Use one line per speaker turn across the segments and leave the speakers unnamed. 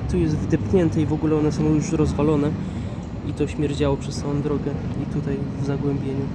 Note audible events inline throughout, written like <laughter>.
tu jest wdepnięte i w ogóle one są już rozwalone i to śmierdziało przez całą drogę i tutaj w zagłębieniu.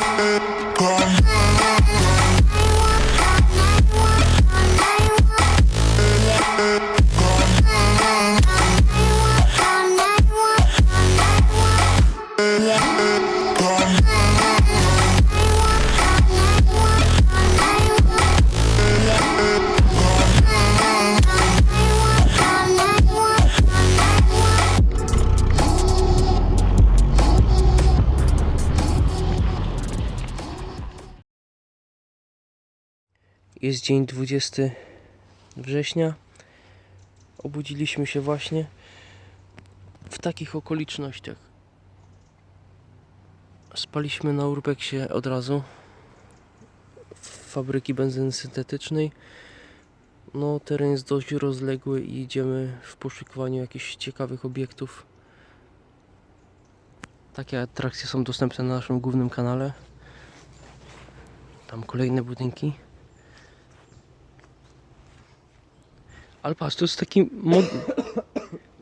Thank.
Jest dzień 20 września. Obudziliśmy się właśnie w takich okolicznościach. Spaliśmy na urbeksie od razu w fabryki benzyny syntetycznej. No, teren jest dość rozległy i idziemy w poszukiwaniu jakichś ciekawych obiektów. Takie atrakcje są dostępne na naszym głównym kanale. Tam kolejne budynki. Ale patrz, to jest taki mod,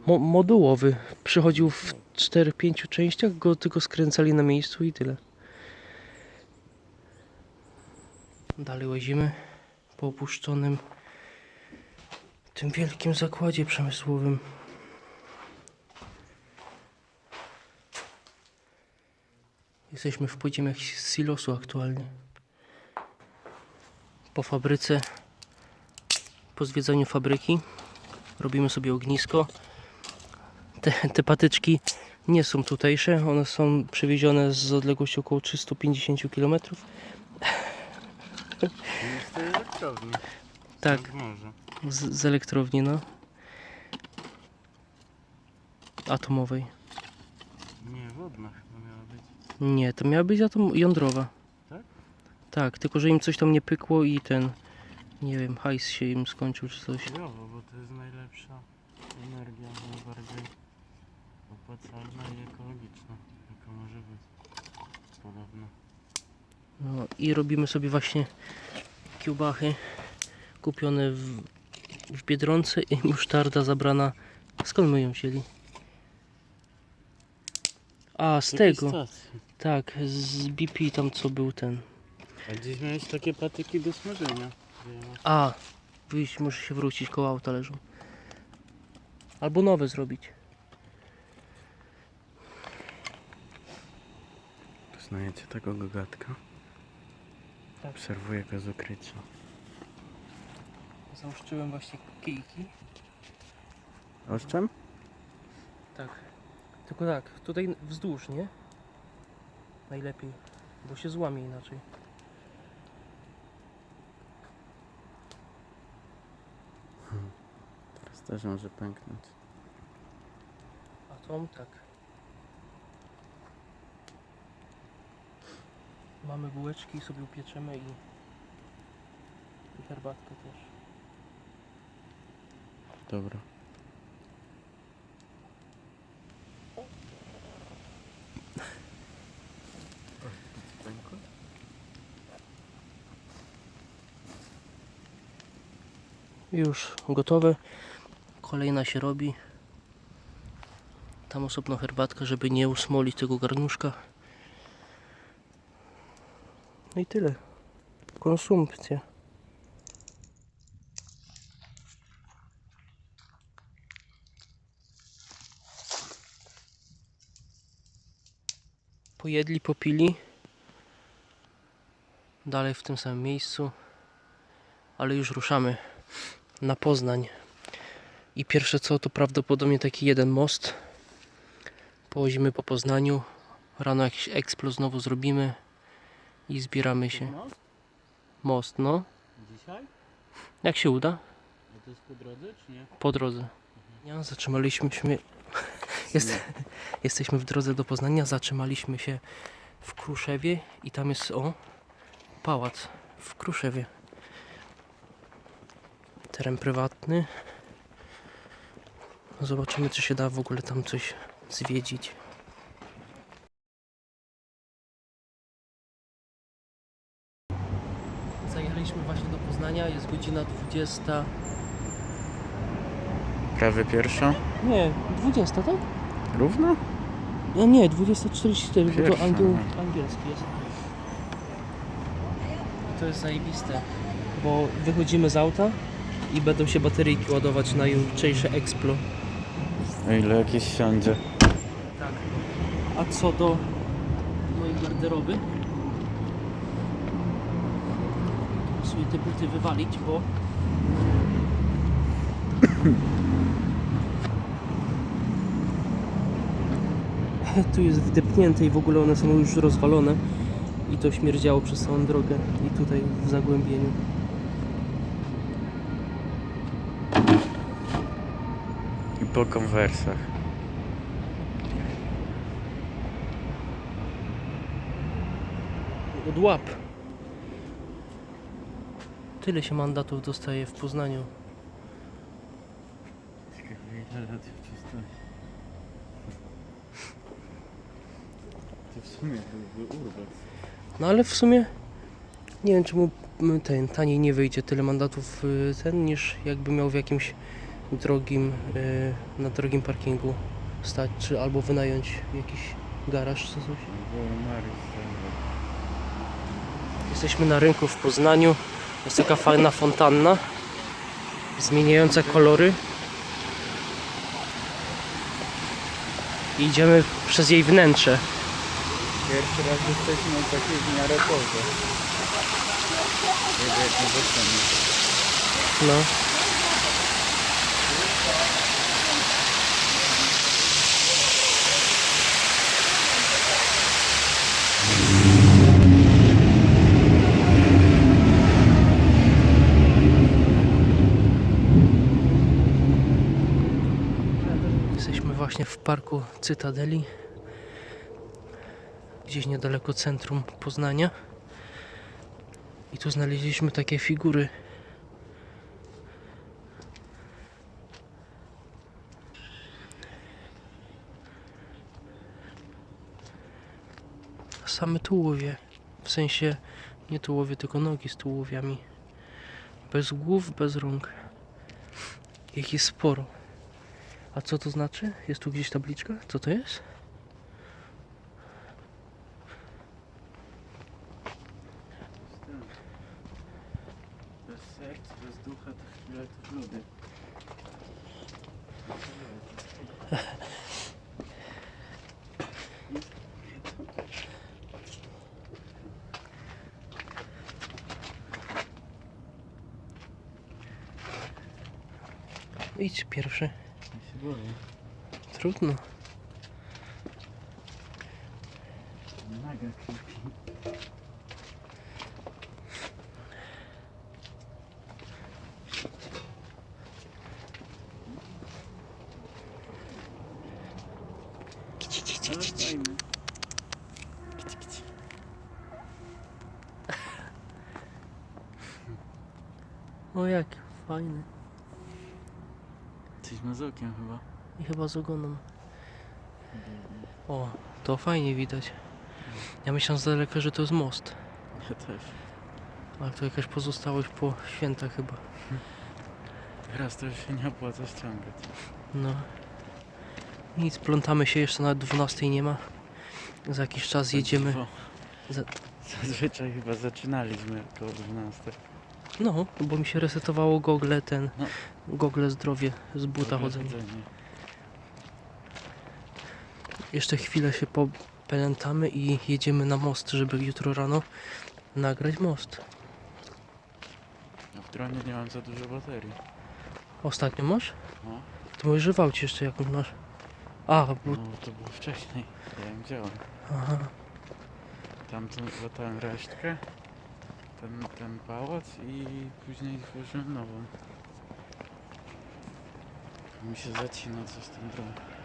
mo, modułowy. Przychodził w 4-5 częściach, go tylko skręcali na miejscu i tyle. Dalej łazimy po opuszczonym tym wielkim zakładzie przemysłowym. Jesteśmy w podziemiach silosu aktualnie. Po fabryce po zwiedzaniu fabryki robimy sobie ognisko. Te, te patyczki nie są tutejsze, one są przywiezione z odległości około 350 km.
Jest to elektrowni.
Tak, z, z elektrowni, no. Atomowej.
Nie, wodna chyba miała być.
Nie, to miała być atom jądrowa.
Tak?
Tak, tylko że im coś tam nie pykło i ten, nie wiem, hajs się im skończył czy coś.
Chujowo, bo to jest najlepsza energia, najbardziej opłacalna i ekologiczna, jaka może być. Podobno.
No i robimy sobie właśnie kiełbachy kupione w, w Biedronce i musztarda zabrana. Skąd my ją wzięli? A, z tego. Tak, z BP tam co był ten.
A gdzieś miałeś takie patyki do smażenia.
A, wyjść, muszę się wrócić, koło auta leżą. Albo nowe zrobić.
Poznajecie tego gogatka?
Tak.
Obserwuję go z ukrycia.
Zaoszczyłem właśnie kijki.
Oszczem?
Tak. Tylko tak, tutaj wzdłuż, nie? Najlepiej, bo się złamie inaczej.
Też może pęknąć.
A tą tak. Mamy bułeczki, sobie upieczemy i, i herbatkę też.
Dobra.
Już gotowe. Kolejna się robi. Tam osobno herbatka, żeby nie usmolić tego garnuszka. No i tyle. Konsumpcja. Pojedli, popili. Dalej w tym samym miejscu. Ale już ruszamy na Poznań. I pierwsze co to prawdopodobnie taki jeden most. Połazimy po Poznaniu. Rano jakiś eksplo znowu zrobimy i zbieramy się. Most, no.
dzisiaj?
Jak się uda?
to jest po drodze, czy nie?
po drodze. Ja, zatrzymaliśmy się. <laughs> Jest, jesteśmy w drodze do Poznania. Zatrzymaliśmy się w Kruszewie i tam jest o pałac w Kruszewie. Teren prywatny. Zobaczymy, czy się da w ogóle tam coś zwiedzić. Zajechaliśmy właśnie do Poznania. Jest godzina 20.
Prawie pierwsza?
Nie, 20, tak?
Równo?
No nie, 20.44, bo to
Pierwsza,
angiel,
no.
angielski jest. To jest zajebiste, bo wychodzimy z auta i będą się bateryjki ładować na jutrzejsze Explo.
O ile jakieś siądzie.
Tak. A co do mojej garderoby, sobie te buty wywalić, bo <clears throat> tu jest wdepnięte i w ogóle one są już rozwalone i to śmierdziało przez całą drogę i tutaj w zagłębieniu.
Po konwersach.
Od łap. Tyle się mandatów dostaje w Poznaniu.
Ciekawe ile lat już. To w sumie byłby urbex.
No ale w sumie nie wiem czemu mm, ten taniej nie wyjdzie tyle mandatów y, ten niż jakby miał w jakimś drogim y, na drogim parkingu stać czy albo wynająć jakiś garaż czy coś. Jesteśmy na rynku w Poznaniu. Jest taka fajna fontanna zmieniająca kolory. I idziemy przez jej wnętrze.
Pierwszy raz jesteśmy na takiej w miarę zostanę.
No. Jesteśmy właśnie w parku Cytadeli, gdzieś niedaleko centrum Poznania. I tu znaleźliśmy takie figury same tułowie. W sensie nie tułowie, tylko nogi z tułowiami. Bez głów, bez rąk. Ich sporo. A co to znaczy? Jest tu gdzieś tabliczka? Co to jest? Idź pierwszy.
Boję.
Trudno.
Naga creepy. <laughs>
O jak fajny.
Ma z okiem chyba.
I chyba z ogonem. O, to fajnie widać. Ja myślałem z daleka, że to jest most.
Ja też.
Ale to jakaś pozostałość po świętach chyba.
Teraz to już się nie opłaca ściągać.
No. Nic, plątamy się jeszcze nawet 12 nie ma. Za jakiś czas jedziemy.
Bo
Za...
Zazwyczaj chyba zaczynaliśmy około 12.
No, bo mi się resetowało gogle ten.
No.
Gogle zdrowie z buta
chodzenie.
Jeszcze chwilę się popętamy i jedziemy na most, żeby jutro rano nagrać most.
A w dronie nie mam za dużo baterii.
Ostatnio masz?
No,
To mówisz, że w aucie jeszcze jakąś masz. A, bo...
no to było wcześniej. Ja ją wziąłem.
Aha.
Tamtą złotałem resztkę ten, ten pałac i później tworzyłem nową. Mi się zacina coś tam drogą.